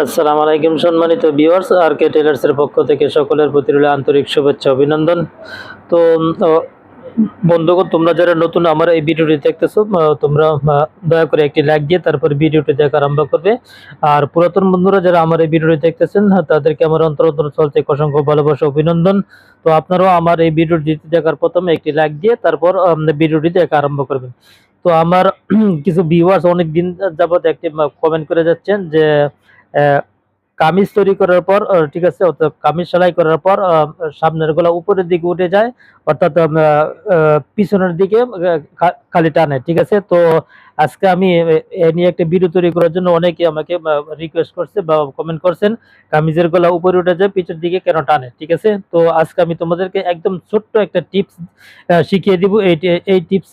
আসসালামু আলাইকুম সম্মানিত ভিউয়ার্স, আর কে টেলার্সের পক্ষ থেকে সকলের প্রতি রইল আন্তরিক শুভেচ্ছা, অভিনন্দন। তো বন্ধুগণ, তোমরা যারা নতুন আমার এই ভিডিওটি দেখতেছো তোমরা দয়া করে একটি লাইক দিয়ে তারপর ভিডিওটি দেখা আরম্ভ করবে। আর পুরাতন বন্ধুরা যারা আমার এই ভিডিওটি দেখতেছেন তাদেরকে আমার অন্তর অন্তর চলতে অসংখ্য ভালোবাসা, অভিনন্দন। তো আপনারাও আমার এই ভিডিওটি দেখার প্রথমে একটি লাইক দিয়ে তারপর ভিডিওটি দেখা আরম্ভ করবেন। তো আমার কিছু ভিউয়ার্স অনেক দিন যাবৎ একটি কমেন্ট করে যাচ্ছেন যে কামিজ তৈরি করার পর ঠিক আছে কামিজ সেলাই করার পর সামনের গলা উপরের দিকে উঠে যায়, অর্থাৎ পিছনের দিকে খালি টানে, ঠিক আছে? তো আজকে আমি এ- নিয়ে একটা ভিডিও তৈরি করার জন্য অনেকে আমাকে রিকোয়েস্ট করছে বা কমেন্ট করছেন, কামিজের গলা উপরে উঠে যায়, পিছের দিকে কেন টানে, ঠিক আছে? তো আজকে আমি তোমাদেরকে একদম ছোট্ট একটা টিপস শিখিয়ে দিব, এই এই টিপস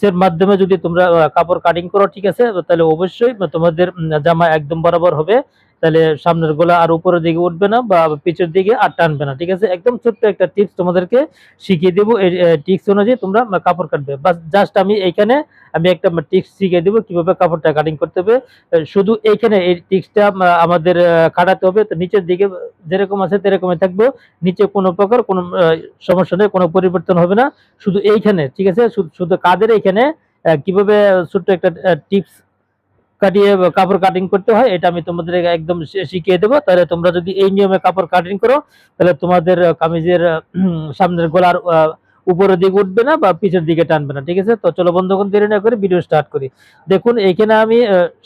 এর মাধ্যমে যদি তোমরা কাপড় কাটিং করো, ঠিক আছে? তাহলে অবশ্যই তোমাদের জামা একদম বরাবর হবে। তাহলে সামনের গোলা আর উপরের দিকে উঠবে না বা পিছের দিকে আর টানবে না, ঠিক আছে? একদম ছোট্ট একটা টিপস তোমাদেরকে শিখিয়ে দেবো এই টিপস অনুযায়ী তোমরা কাপড় কাটবে। বা জাস্ট আমি এইখানে আমি একটা টিপস শিখিয়ে দেবো কীভাবে কাপড়টা কাটিং করতে হবে। শুধু এইখানে এই টিপসটা আমাদের কাটাতে হবে। তো নিচের দিকে যেরকম আছে সেরকমই থাকব। নিচে কোনো প্রকার কোনো সমস্যা নেই, কোনো পরিবর্তন হবে না। শুধু এইখানে, ঠিক আছে? শুধু- কাদের এইখানে কীভাবে ছোট্ট একটা টিপস কাটিয়ে কাপড় কাটিং করতে হয়, এটা আমি তোমাদের একদম শিখিয়ে দেবো। তাহলে তোমরা যদি এই নিয়মে কাপড় কাটিং করো, তাহলে তোমাদের কামিজের সামনের গলার উপরের দিকে উঠবে না বা পিছের দিকে টানবে না, ঠিক আছে? তো চলো বন্ধুগণ, দেরি না করে ভিডিও স্টার্ট করি। দেখুন, এইখানে আমি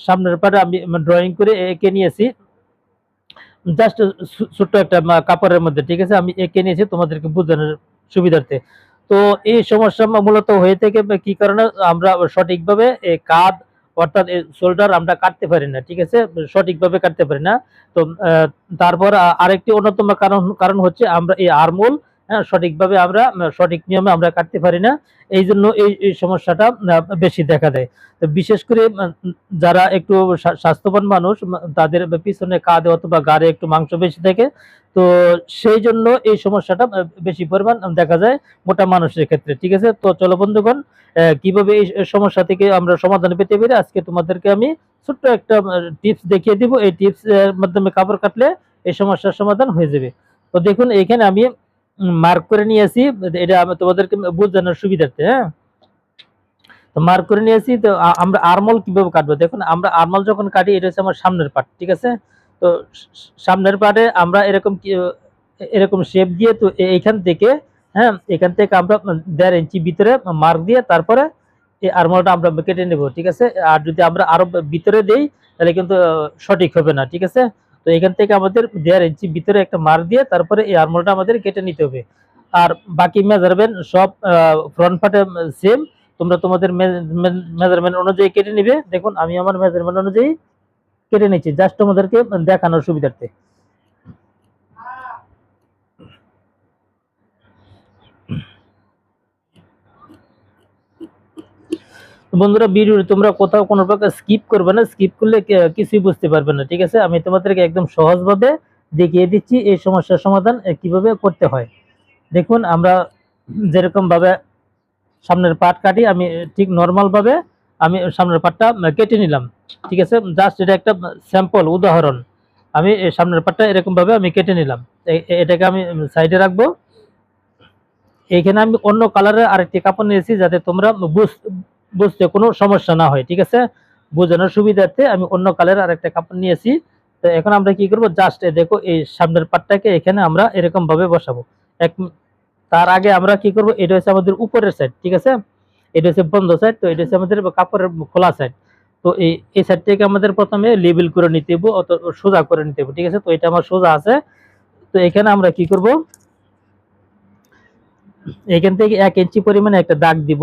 সামনের পাটে আমি ড্রয়িং করে এঁকে নিয়েছি। জাস্ট ছোট্ট একটা কাপড়ের মধ্যে, ঠিক আছে? আমি এঁকে নিয়েছি তোমাদেরকে বোঝানোর সুবিধার্থে। তো এই সমস্যা মূলত হয়ে থেকে কি কারণে আমরা সঠিকভাবে কাঁধ অর্থাৎ শোল্ডার আমরা কাটতে পারি না, ঠিক আছে? সঠিকভাবে কাটতে পারি না। তো তারপর আরেকটি অন্যতম কারণ কারণ হচ্ছে আমরা এই আরমোল হ্যাঁ সঠিকভাবে আমরা সঠিক নিয়মে আমরা কাটতে পারি না। এই জন্য এই সমস্যাটা বেশি দেখা দেয়। তো বিশেষ করে যারা একটু স্বা- স্বাস্থ্যবান মানুষ তাদের পিছনে কাঁধে অথবা গাড়ে একটু মাংস বেশি থাকে, তো সেই জন্য এই সমস্যাটা বেশি পরিমাণ দেখা যায় মোটা মানুষের ক্ষেত্রে, ঠিক আছে? তো চলো বন্ধুগণ কীভাবে এই সমস্যা থেকে আমরা সমাধান পেতে পারি, আজকে তোমাদেরকে আমি ছোট্ট একটা টিপস দেখিয়ে দিব। এই টিপস মাধ্যমে কাপড় কাটলে এই সমস্যার সমাধান হয়ে যাবে। তো দেখুন, এখানে আমি মার্ক করে নিয়েছি এটা তোমাদেরকে বোঝানোর সুবিধার্থে হ্যাঁ? তো মার্ক করে নিয়েছি তো আমরা আরমল কীভাবে কাটবো? দেখুন, আমরা আরমল যখন কাটি, এটা হচ্ছে আমার সামনের পার্ট ঠিক আছে? তো সামনের পার্টে আমরা এরকম এরকম শেপ দিয়ে তো এইখান থেকে হ্যাঁ? এখান থেকে আমরা দেড় ইঞ্চি ভিতরে মার্ক দিয়ে তারপরে এই আরমলটা আমরা কেটে নেব, ঠিক আছে? আর যদি আমরা আরও ভিতরে দেই, তাহলে কিন্তু সঠিক হবে না, ঠিক আছে? তো এখান থেকে আমাদের দেড় ইঞ্চি ভিতরে একটা মার দিয়ে তারপরে এই আরমোলটা আমাদের কেটে নিতে হবে। আর বাকি মেজারমেন্ট সব ফ্রন্ট পার্টে সেম তোমরা তোমাদের মেজারমেন্ট অনুযায়ী কেটে নিবে। দেখুন, আমি আমার মেজারমেন্ট অনুযায়ী কেটে নিচ্ছি। জাস্ট তোমাদেরকে দেখানোর সুবিধার্থে তো বন্ধুরা ভিডিও তোমরা কোথাও কোনো প্রকার স্কিপ করবে না স্কিপ করলে কিছুই বুঝতে পারবে না, ঠিক আছে? আমি তোমাদেরকে একদম সহজভাবে দেখিয়ে দিচ্ছি এই সমস্যার সমাধান কীভাবে করতে হয়। দেখুন, আমরা যেরকমভাবে সামনের পাট কাটি, আমি ঠিক নর্মাল ভাবে আমি সামনের পাটটা কেটে নিলাম, ঠিক আছে? জাস্ট এটা একটা স্যাম্পল উদাহরণ। আমি সামনের পাটটা এরকমভাবে আমি কেটে নিলাম। এটাকে আমি সাইডে রাখব। এইখানে আমি অন্য কালারের আরেকটি কাপড় নিয়েছি, যাতে তোমরা বুঝ- বুঝতে কোনো সমস্যা না হয়, ঠিক আছে? বোঝানোর সুবিধার্থে আমি অন্য কালারের আরেকটা কাপড় নিয়েছি। তো এখন আমরা কি করব? জাস্ট দেখো, এই সামনের পাটটাকে এখানে আমরা এরকম ভাবে বসাবো। এক তার আগে আমরা কি করব? এটা হচ্ছে আমাদের উপরের সাইড ঠিক আছে? এটা হচ্ছে বন্ধ সাইড তো এটা হচ্ছে আমাদের কাপড়ের খোলা সাইড তো এই এই সাইডটাকে আমাদের প্রথমে লেবেল করে নিতে হবে অত সোজা করে নিতে হবে ঠিক আছে? তো এটা আমার সোজা আছে। তো এখানে আমরা কি করব? এখান থেকে এক ইঞ্চি পরিমাণে একটা দাগ দিব।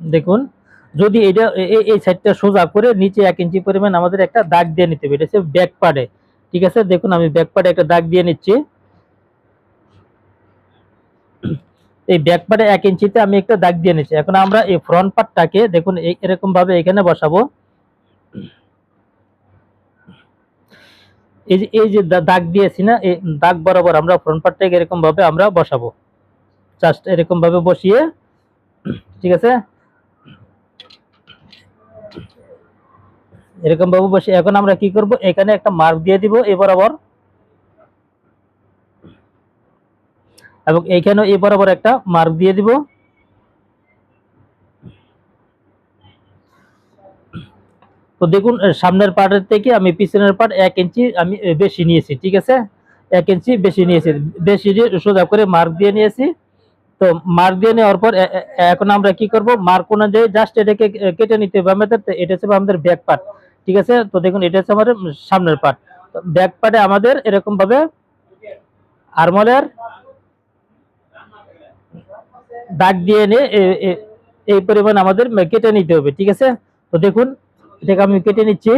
দেখুন, যদি এটা এই সাইডটা সোজা করে নিচে এক ইঞ্চি পরিমাণ আমাদের একটা দাগ দিয়ে নিতে হবে, এটা হচ্ছে ব্যাক পার্টে ঠিক আছে? দেখুন, আমি ব্যাক পার্টে একটা দাগ দিয়ে নিচ্ছি। এই ব্যাক পার্টে এক ইঞ্চিতে আমি একটা দাগ দিয়ে নিচ্ছি। এখন আমরা এই ফ্রন্ট পার্টটাকে দেখুন এরকম ভাবে এখানে বসাবো। এই যে এই যে দাগ দিয়েছি না, এই দাগ বরাবর আমরা ফ্রন্ট পার্টটাকে এরকম ভাবে আমরা বসাবো। জাস্ট এরকম ভাবে বসিয়ে, ঠিক আছে? এরকম ভাবে বসে, এখন আমরা কি করব? এখানে একটা মার্ক দিয়ে দিব এ বরাবর। এবং এইখানেও এ বরাবর একটা মার্ক দিয়ে দিব। তো দেখুন সামনের পার্টের থেকে আমি পিছনের পার্ট এক ইঞ্চি আমি বেশি নিয়েছি, ঠিক আছে? এক ইঞ্চি বেশি নিয়েছি, বেশি সোজা করে মার্ক দিয়ে নিয়েছি। তো মার্ক দিয়ে নেওয়ার পর এখন আমরা কি করব? মার্ক অনুযায়ী জাস্ট এটাকে কেটে নিতে হবে আমাদের এটা হচ্ছে আমাদের ব্যাক পার্ট ঠিক আছে? তো দেখুন, এটা হচ্ছে আমাদের সামনের পার্ট ব্যাক পার্টে আমাদের এরকম ভাবে আরমলের দাগ দিয়ে নিয়ে এ- এ- এই পরিমাণ আমাদের কেটে নিতে হবে, ঠিক আছে? তো দেখুন, এটাকে আমি কেটে নিচ্ছি।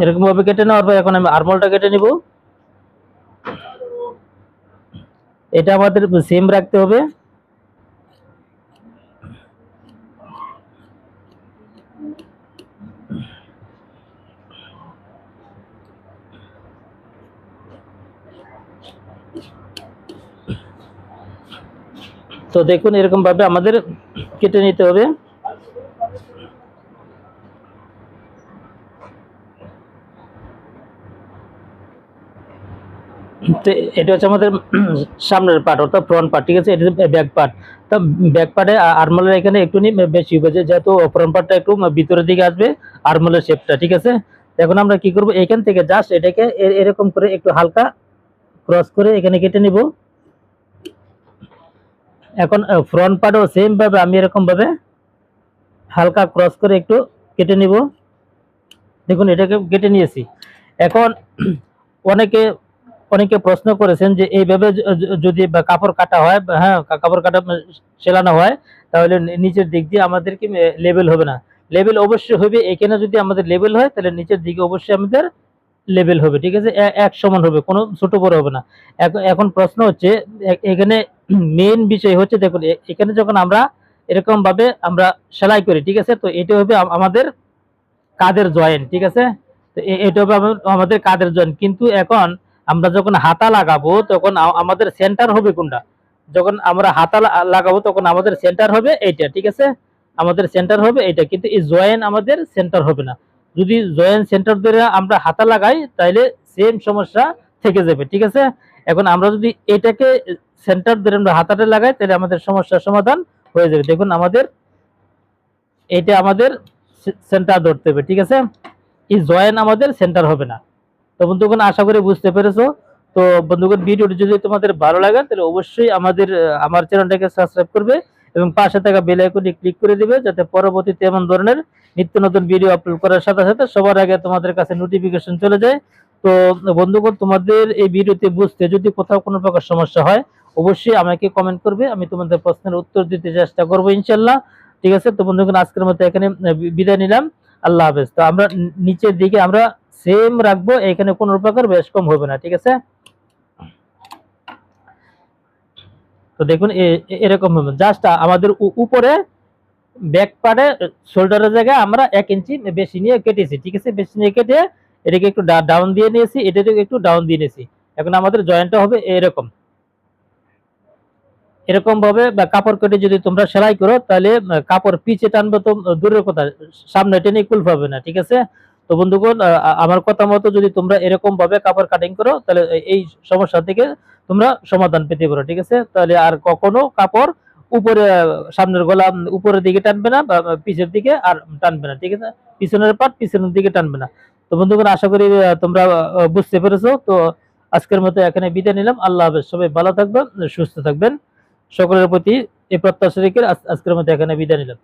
এরকম ভাবে কেটে নেওয়ার পর এখন আমি আরমলটা কেটে নিব। এটা আমাদের সেম রাখতে হবে। তো দেখুন এরকম ভাবে আমাদের কেটে নিতে হবে। তো এটা হচ্ছে আমাদের সামনের পার্ট অর্থাৎ ফ্রন্ট পার্ট ঠিক আছে? এটা ব্যাক পার্ট তো ব্যাক পার্টে আরমলের এখানে একটু বেশি হবে যেহেতু ফ্রন্ট পার্টটা একটু ভিতরের দিকে আসবে আরমলের শেপটা ঠিক আছে? এখন আমরা কি করব? এখান থেকে জাস্ট এটাকে এরকম করে একটু হালকা ক্রস করে এখানে কেটে নিব। এখন ফ্রন্ট পার্টও সেম ভাবে আমি এরকম ভাবে হালকা ক্রস করে একটু কেটে নিব। দেখুন, এটাকে কেটে নিয়েছি। এখন অনেকে অনেকে প্রশ্ন করেছেন যে এইভাবে যদি কাপড় কাটা হয় হ্যাঁ কাপড় কাটা সেলানো হয়, তাহলে নিচের দিক দিয়ে আমাদের কি লেভেল হবে না। লেবেল অবশ্যই হবে, এখানে যদি আমাদের লেবেল হয়, তাহলে নিচের দিকে অবশ্যই আমাদের লেবেল হবে, ঠিক আছে? এক সমান হবে, কোনো ছোট বড় হবে না। এখন- প্রশ্ন হচ্ছে এখানে মেন বিষয় হচ্ছে, দেখুন এখানে যখন আমরা এরকম ভাবে আমরা সেলাই করি, ঠিক আছে? তো এটা হবে আমাদের কাদের জয়েন্ট, ঠিক আছে? তো এটা হবে আমা- আমাদের কাদের জয়েন্ট। কিন্তু এখন আমরা যখন হাতা লাগাবো, তখন আমাদের সেন্টার হবে কোনটা? যখন আমরা হাতা লাগাবো, তখন আমাদের সেন্টার হবে এইটা, ঠিক আছে? আমাদের সেন্টার হবে এইটা, কিন্তু এই জয়েন্ট আমাদের সেন্টার হবে না। যদি জয়েন্ট সেন্টার ধরে আমরা হাতা লাগাই তাহলে সেম সমস্যা থেকে যাবে, ঠিক আছে? এখন আমরা যদি এটাকে সেন্টার ধরে আমরা হাতাটা লাগাই তাহলে আমাদের সমস্যার সমাধান হয়ে যাবে। দেখুন আমাদের এটা আমাদের সেন্টার ধরতে হবে, ঠিক আছে? এই জয়েন আমাদের সেন্টার হবে না। তো বন্ধুগণ, আশা করি বুঝতে পেরেছ। তো বন্ধুগণ, ভিডিওটি যদি তোমাদের ভালো লাগে, তাহলে অবশ্যই আমাদের, আমার চ্যানেলটাকে সাবস্ক্রাইব করবে এবং পাশে থাকা বেল আইকনে ক্লিক করে দিবে, যাতে পরবর্তীতে এমন ধরনের নিত্য নতুন ভিডিও আপলোড করার সাথে সাথে সবার আগে তোমাদের কাছে নোটিফিকেশন চলে যায়। তো বন্ধুগণ, তোমাদের এই ভিডিওতে বুঝতে যদি কোথাও কোনো প্রকার সমস্যা হয়, অবশ্যই আমাকে কমেন্ট করবে, আমি তোমাদের প্রশ্নের উত্তর দিতে চেষ্টা করব, ইনশাল্লাহ। ঠিক আছে? তো বন্ধুগণ, আজকের মতো এখানে বিদায় নিলাম। আল্লাহ হাফেজ। তো আমরা নিচের দিকে আমরা সেম রাখব, এখানে কোনো প্রকার বেশ কম হবে না, ঠিক আছে? তো দেখুন এরকম হবে। জাস্ট আমাদের উপরে ব্যাক শোল্ডারের জায়গায় আমরা এক ইঞ্চি বেশি নিয়ে কেটেছি, ঠিক আছে? বেশি নিয়ে কেটে এটাকে একটু ডাউন দিয়ে নিয়েছি, এটাকে একটু ডাউন দিয়ে নিয়েছি। এখন আমাদের জয়েন্টটা হবে এরকম। এরকম ভাবে, বা কাপড় কেটে যদি তোমরা সেলাই করো, তাহলে কাপড় পিছে টানবে তো দূরের কথা, সামনে টেনে কুল পাবে না, ঠিক আছে? তো বন্ধুগণ আমার কথা মতো যদি তোমরা এরকম ভাবে কাপড় কাটিং করো, তাহলে এই সমস্যা থেকে তোমরা সমাধান পেতে পারো, ঠিক আছে? তাহলে আর কখনো কাপড় উপরে সামনের গলা উপরের দিকে টানবে না পিছের দিকে আর টানবে না, ঠিক আছে? পিছনের পাট পিছনের দিকে টানবে না। তো বন্ধুগণ, আশা করি তোমরা বুঝতে পেরেছ। তো আজকের মতো এখানে বিদায় নিলাম। আল্লাহ হাফেজ। সবাই ভালো থাকবেন, সুস্থ থাকবেন। সকলের প্রতি এই প্রত্যাশা রেখে আজকের মতো এখানে বিদায় নিলাম।